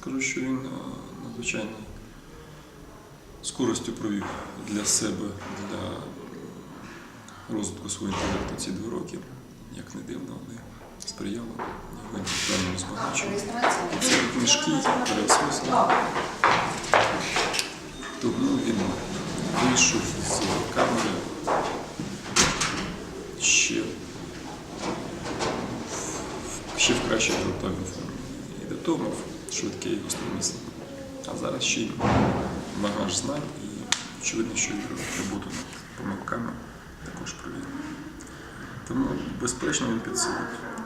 Скажу, що він е, надзвичайно скоростю провів для себе, для розвитку свого інтелекту ці два роки. Як не дивно, вони сприяли його інтелектуальному збагаченню. Це книжки переосмислення. Тому він вийшов з камери ще, ще в кращій формі. І до того швидке і мислення. А зараз ще й багаж знань і очевидно, що роботу над помилками також провів. Тому, безперечно, він підсилив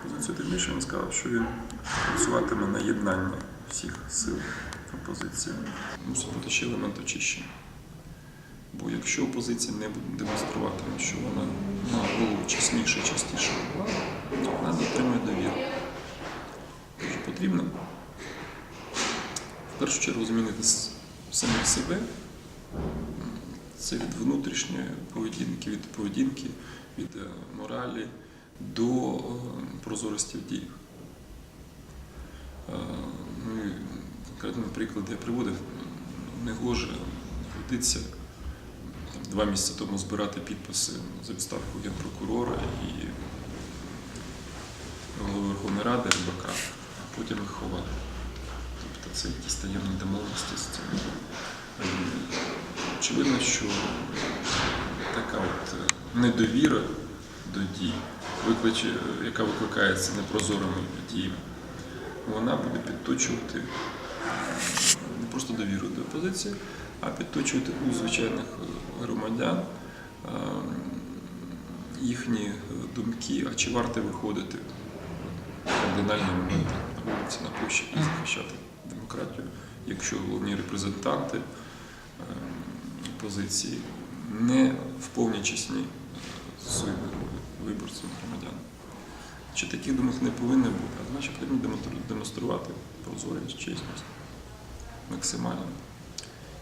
позицію. Тим більше він сказав, що він працюватиме на єднання всіх сил опозиції. Мусить бути ще елемент очищення. Бо якщо опозиція не буде демонструватиме, що вона на голову чесніше, частіше влади, вона не отримує довіру. Тож потрібно першу чергу змінити самих себе. Це від внутрішньої поведінки, від поведінки, від е, моралі до е, прозорості в діях. Е, Ну, конкретний приклад я приводив. Не гоже годиться два місяці тому збирати підписи за відставку генпрокурора і голови Верховної Ради РБК, а потім їх ховати. Тобто це якісь таємні домовленості з цим. Е, Очевидно, що така от е, недовіра до дій, викличе, яка викликається непрозорими діями, вона буде підточувати е, не просто довіру до опозиції, а підточувати у звичайних е, громадян е, їхні е, думки, а чи варто виходити кардинальні моменти на вулиці, на площі і захищати демократію, якщо головні репрезентанти е, опозиції не в повній чесні е, своїм виборцям громадян. Чи таких думок не повинно бути, а значить потрібно демонструвати прозорість, чесність максимально.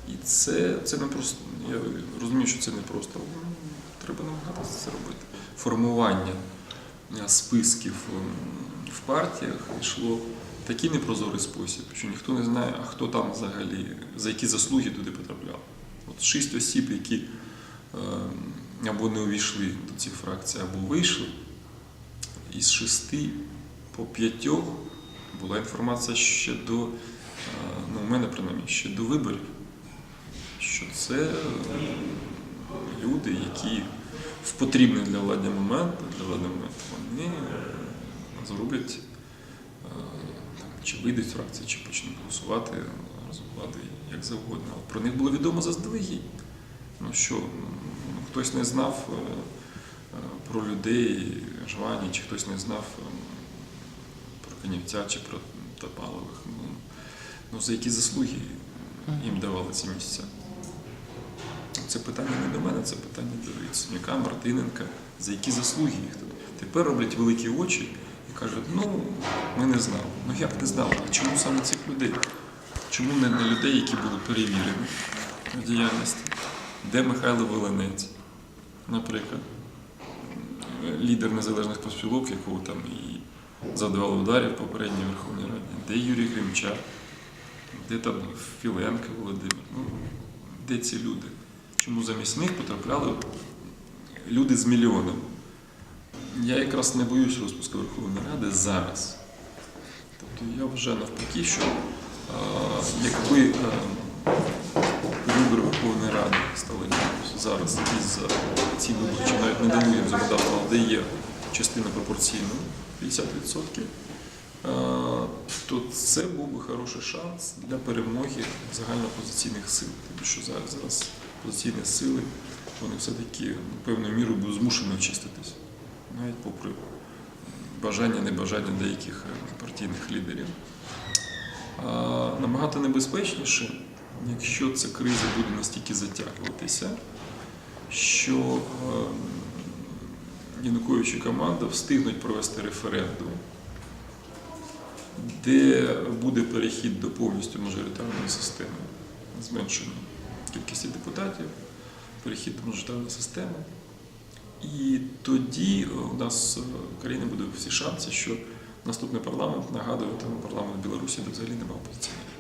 І це, це не просто, я розумію, що це не просто, але треба намагатися це робити. Формування е, списків ем, в партіях йшло такий непрозорий спосіб, що ніхто не знає, а хто там взагалі, за які заслуги туди потрапляв. От шість осіб, які ем, або не увійшли до цих фракцій, або вийшли, із шести по п'ятьох була інформація ще до, е, ну, у мене принаймні, ще до виборів, що це е, люди, які в потрібний для влади момент, для влади момент, вони е, зроблять, чи вийдуть з фракції, чи почнуть голосувати разом з владою, як завгодно. Але про них було відомо заздалегідь. Ну що, м, хтось не знав е, е, про людей Жвані, чи хтось не знав е, про Канівця чи про Топалових. Ну, ну за які заслуги їм давали ці місця? Це питання не до мене, це питання до Яценюка, Мартиненка, за які заслуги їх тут. Тепер роблять великі очі і кажуть, ну ми не знали. Ну як не знали? А чому саме цих людей? Чому не, не людей, які були перевірені в діяльності? Де Михайло Волинець, наприклад, лідер незалежних поспілок, якого там і завдавали ударів попередній Верховній Раді, де Юрій Гримчак, де там Філенко Володимир, ну, де ці люди? Чому замість них потрапляли люди з мільйоном? Я якраз не боюсь розпуску Верховної Ради зараз. Тобто я вважаю навпаки, що е, якби е, вибори Верховної Ради стали зараз із ці вибори, навіть не дамо законодавства, але де є частина пропорційна 50%, е, то це був би хороший шанс для перемоги загальноопозиційних сил. Тому що зараз, зараз опозиційні сили вони все-таки певною мірою будуть змушені очиститись, навіть попри бажання, небажання деяких е, партійних лідерів. Набагато небезпечніше, якщо ця криза буде настільки затягуватися, що е, Янукович і команда встигнуть провести референдум, де буде перехід до повністю мажоритарної системи, зменшення кількості депутатів, перехід до мажоритарної системи. І тоді е, у нас е, в країні буде всі шанси, що наступний парламент нагадуватиме парламент Білорусі, де взагалі немає опозиційних.